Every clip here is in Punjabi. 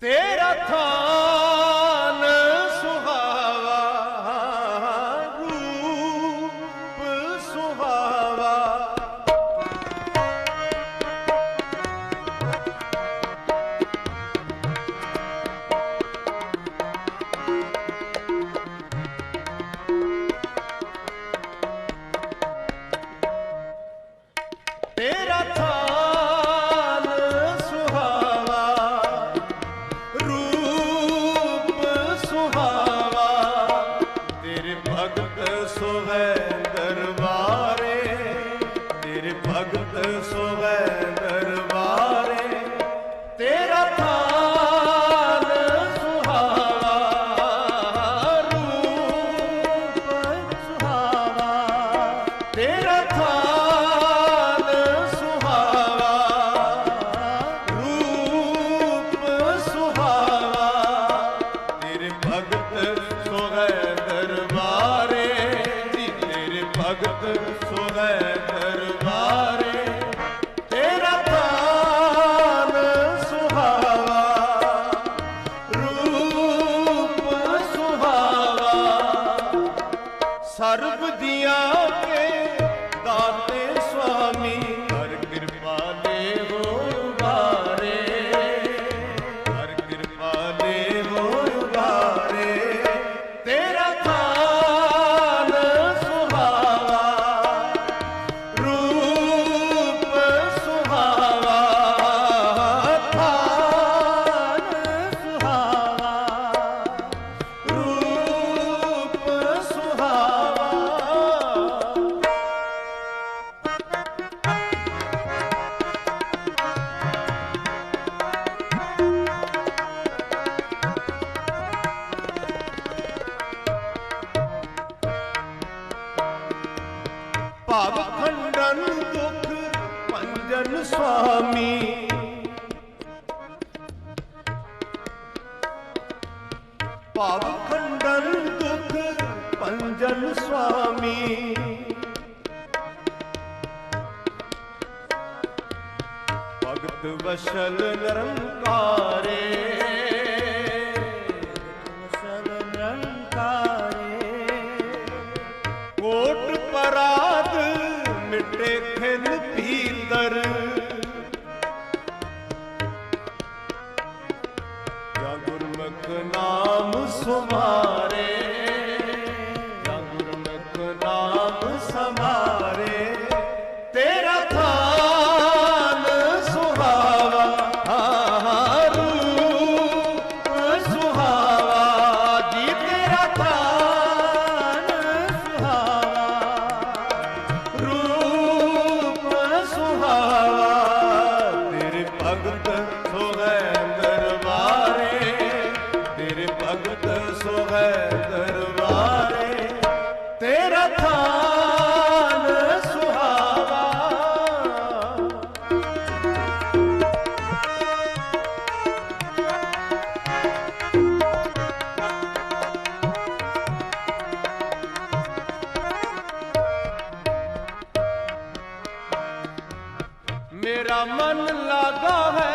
ਤੇਰਾ ਥਾਂ ਭਗਤ ਸੋਹੈ ਦਰਬਾਰੇ ਜੀ ਤੇਰੇ ਭਗਤ ਭਵ ਖੰਡਨ ਦੁਖ ਪੰਜਨ ਸੁਆਮੀ ਭਵ ਖੰਡਨ ਦੁਖ ਪੰਜਨ ਸੁਆਮੀ ਭਗਤ ਵਸ਼ਲ ਨਿਰੰਕਾਰੇ। Oh. मेरा मन लगा है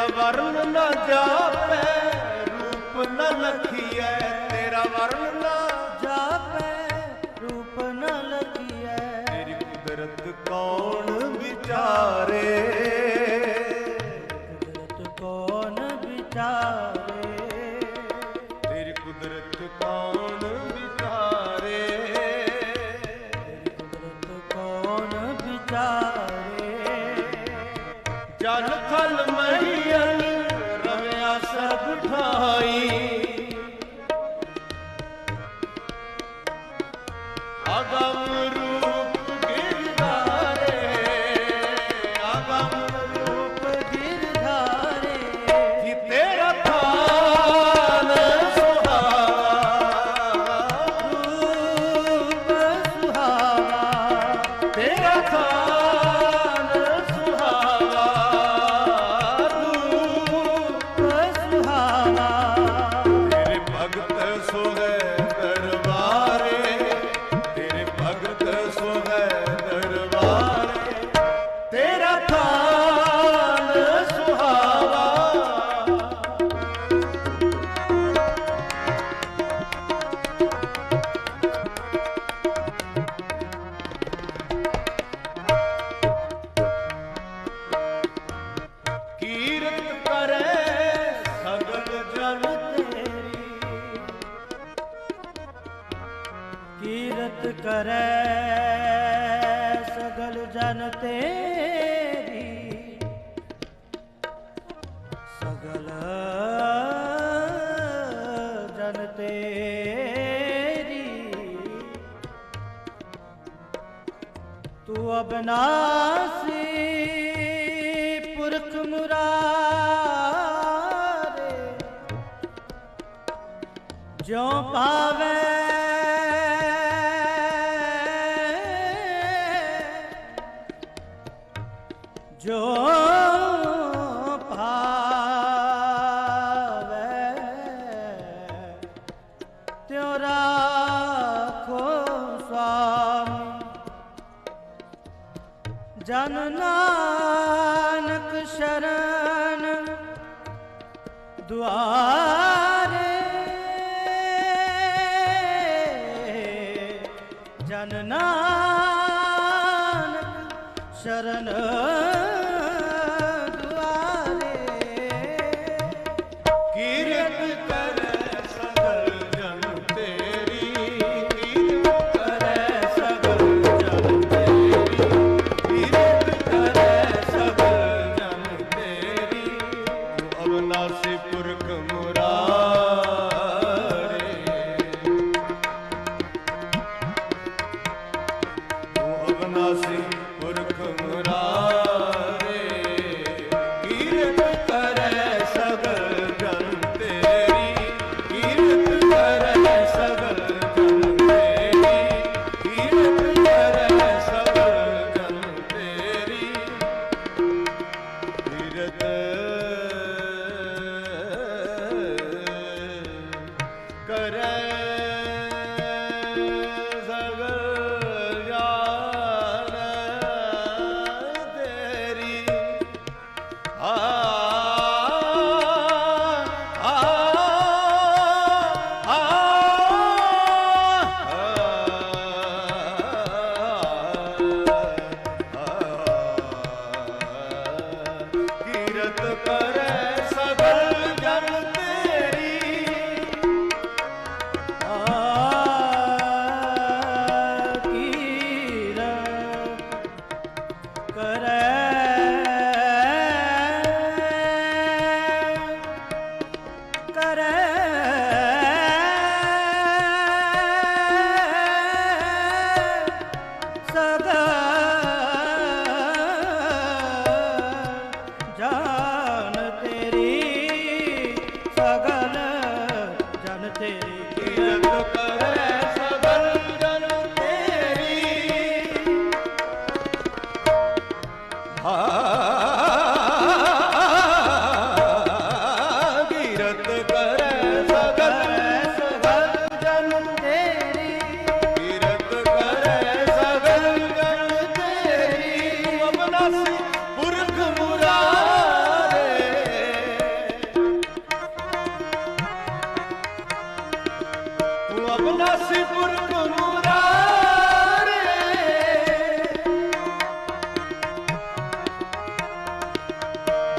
ਤੇਰਾ ਵਰਨ ਨਾ ਜਾਪੈ, ਰੂਪ ਨਾ ਲਖੀਐ, ਤੇਰਾ ਵਰਨ ਨਾ ਜਾਪੈ, ਰੂਪ ਨਾ ਲਖੀਐ। ਤੇਰੀ ਕੁਦਰਤ ਕੌਣ ਵਿਚਾਰੇ? ਤੇਰੀ। ਸਗਲ ਜਨ ਤੇਰੀ। ਤੂੰ ਅਬਨਾਸੀ ਪੁਰਖ ਮੁਰਾਰੇ। ਜੋ ਪਾਵੇ ਜਨ ਨਾਨਕ ਸ਼ਰਨ ਦੁਆਰ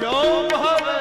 जो भवे